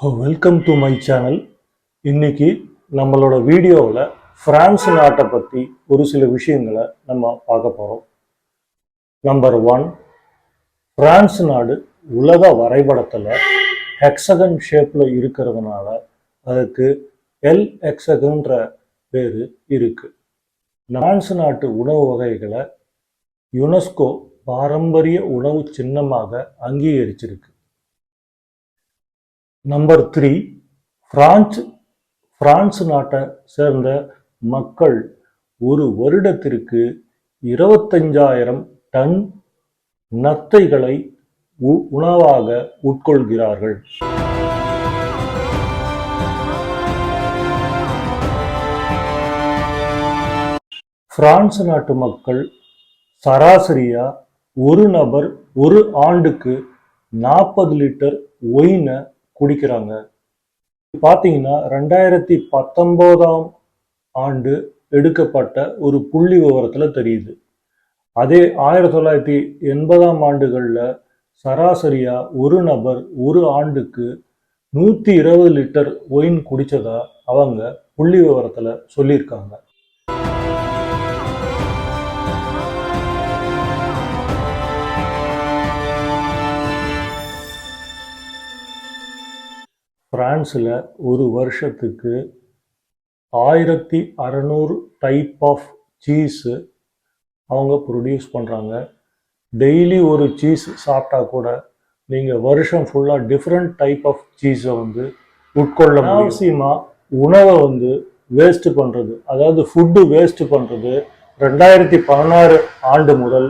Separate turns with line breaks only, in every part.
Welcome to my channel இன்னைக்கு நம்மளோட வீடியோவில் ஃப்ரான்ஸ் நாட்டை பற்றி ஒரு சில விஷயங்களை நம்ம பார்க்க போகிறோம் நம்பர் ஒன் ஃப்ரான்ஸ் நாடு உலக வரைபடத்தில் ஹெக்ஸகன் ஷேப்பில் இருக்கிறதுனால அதுக்கு எல் ஹெக்ஸகன்ற பேர் இருக்குது ஃப்ரான்ஸ் நாட்டு உணவு வகைகளை யுனெஸ்கோ பாரம்பரிய உணவு சின்னமாக அங்கீகரிச்சிருக்கு. நம்பர் த்ரீ பிரான்ஸ் பிரான்ஸ் நாட்டை சேர்ந்த மக்கள் ஒரு வருடத்திற்கு இருபத்தஞ்சாயிரம் டன் நத்தைகளை உ- உணவாக உட்கொள்கிறார்கள். பிரான்ஸ் நாட்டு மக்கள் சராசரியா ஒரு நபர் ஒரு ஆண்டுக்கு நாற்பது லிட்டர் ஒயினை குடிக்கிறாங்க. பார்த்தீங்கன்னா ரெண்டாயிரத்தி பத்தொன்பதாம் ஆண்டு எடுக்கப்பட்ட ஒரு புள்ளி விவரத்தில் தெரியுது. அதே ஆயிரத்தி தொள்ளாயிரத்தி எண்பதாம் ஆண்டுகளில் சராசரியா ஒரு நபர் ஒரு ஆண்டுக்கு நூற்றி இருபது லிட்டர் ஒயின் குடிச்சதா அவங்க புள்ளி விவரத்தில் சொல்லியிருக்காங்க. ஃப்ரான்ஸில் ஒரு வருஷத்துக்கு ஆயிரத்தி அறநூறு டைப் ஆஃப் சீஸு அவங்க ப்ரொடியூஸ் பண்ணுறாங்க டெய்லி ஒரு சீஸ் சாப்பிட்டா கூட நீங்கள் வருஷம் ஃபுல்லாக டிஃப்ரெண்ட் டைப் ஆஃப் சீஸை வந்து உட்கொள்ள அவசியமாக உணவை வந்து வேஸ்ட் பண்ணுறது அதாவது ஃபுட்டு வேஸ்ட் பண்ணுறது ரெண்டாயிரத்தி பதினாறு ஆண்டு முதல்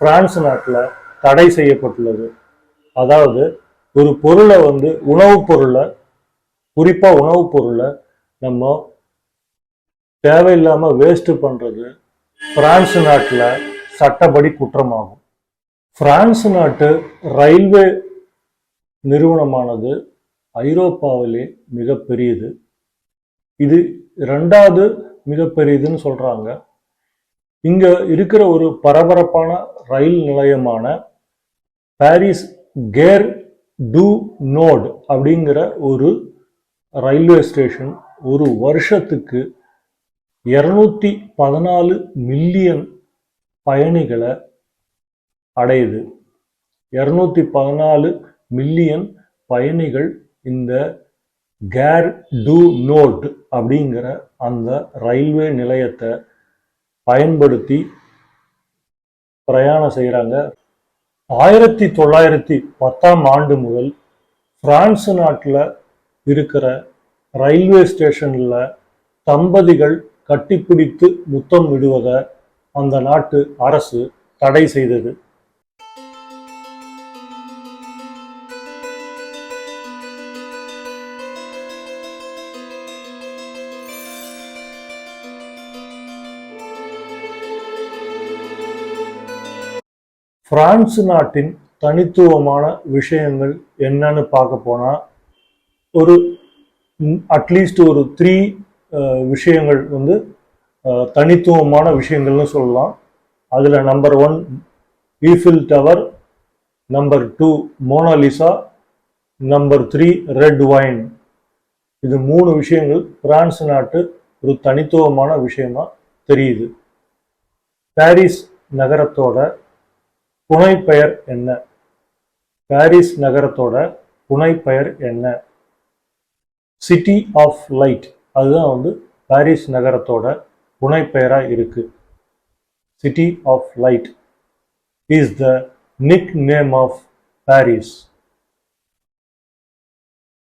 பிரான்ஸ் நாட்டில் தடை செய்யப்பட்டுள்ளது. அதாவது ஒரு பொருளை வந்து உணவுப் பொருளை குறிப்பாக உணவுப் பொருளை நம்ம தேவையில்லாமல் வேஸ்ட் பண்ணுறது பிரான்ஸ் நாட்டில் சட்டப்படி குற்றமாகும். பிரான்ஸ் நாட்டு ரயில்வே நிறுவனமானது ஐரோப்பாவிலே மிகப்பெரியது இது ரெண்டாவது மிகப்பெரியதுன்னு சொல்கிறாங்க இங்கே இருக்கிற ஒரு பரபரப்பான ரயில் நிலையமான பாரிஸ் கேர் டூ நோட் அப்படிங்கிற ஒரு ரயில்வே ஸ்டேஷன் ஒரு வருஷத்துக்கு இரநூத்தி பதினாலு மில்லியன் பயணிகளை அடையுது. இரநூத்தி பதினாலு மில்லியன் பயணிகள் இந்த கேர் டூ நோட் அப்படிங்கிற அந்த ரயில்வே நிலையத்தை பயன்படுத்தி பிரயாணம் செய்கிறாங்க ஆயிரத்தி தொள்ளாயிரத்தி பத்தாம் ஆண்டு முதல் பிரான்ஸ் நாட்டில் இருக்கிற ரயில்வே ஸ்டேஷனில் தம்பதிகள் கட்டிப்பிடித்து முத்தம் விடுவதை அந்த நாட்டு அரசு தடை செய்தது. பிரான்ஸ் நாட்டின் தனித்துவமான விஷயங்கள் என்னன்னு பார்க்க போனா ஒரு அட்லீஸ்ட் ஒரு த்ரீ விஷயங்கள் வந்து தனித்துவமான விஷயங்கள்னு சொல்லலாம். அதில் number one Eiffel tower number two Mona Lisa number three red wine இது மூணு விஷயங்கள் பிரான்ஸ் நாட்டு ஒரு தனித்துவமான விஷயமா தெரியுது. பாரிஸ் நகரத்தோட புனைப்பெயர் என்ன? பாரிஸ் நகரத்தோட புனைப்பெயர் என்ன? சிட்டி ஆஃப் லைட் அதுதான் வந்து பாரிஸ் நகரத்தோட புனைப்பெயராக இருக்கு. City of light is the nick name of Paris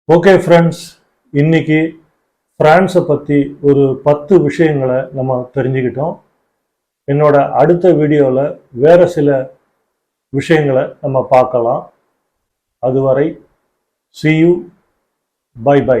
okay friends இன்னைக்கு ஃப்ரான்ஸை பற்றி ஒரு பத்து விஷயங்களை நம்ம தெரிஞ்சுக்கிட்டோம். என்னோட அடுத்த வீடியோவில் வேறு சில விஷயங்களை நம்ம பார்க்கலாம். அதுவரை see you bye bye